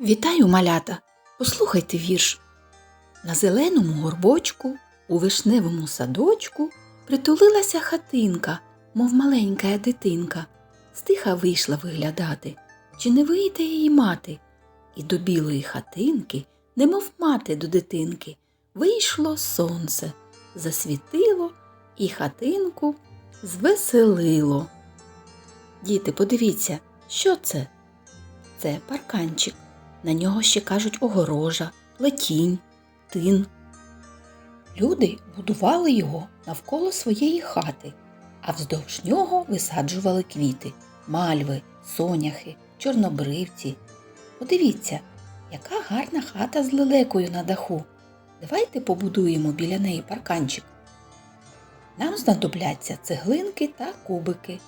Вітаю, малята! Послухайте вірш. На зеленому горбочку, у вишневому садочку притулилася хатинка, мов маленька дитинка. Стиха вийшла виглядати, чи не вийде її мати? І до білої хатинки, немов мати до дитинки, вийшло сонце, засвітило і хатинку звеселило. Діти, подивіться, що це? Це парканчик. На нього ще кажуть огорожа, плетінь, тин. Люди будували його навколо своєї хати, а вздовж нього висаджували квіти, мальви, соняхи, чорнобривці. Подивіться, яка гарна хата з лелекою на даху. Давайте побудуємо біля неї парканчик. Нам знадобляться цеглинки та кубики.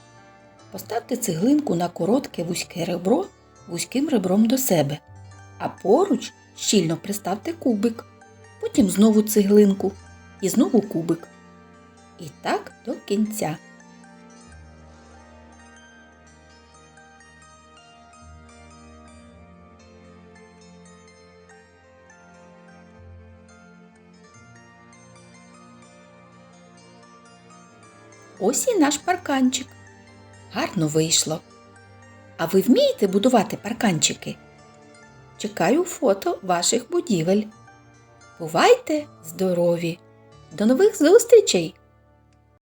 Поставте цеглинку на коротке вузьке ребро вузьким ребром до себе, а поруч щільно приставте кубик, потім знову цеглинку і знову кубик. І так до кінця. Ось і наш парканчик. Гарно вийшло. А ви вмієте будувати парканчики? Чекаю фото ваших будівель. Бувайте здорові! До нових зустрічей!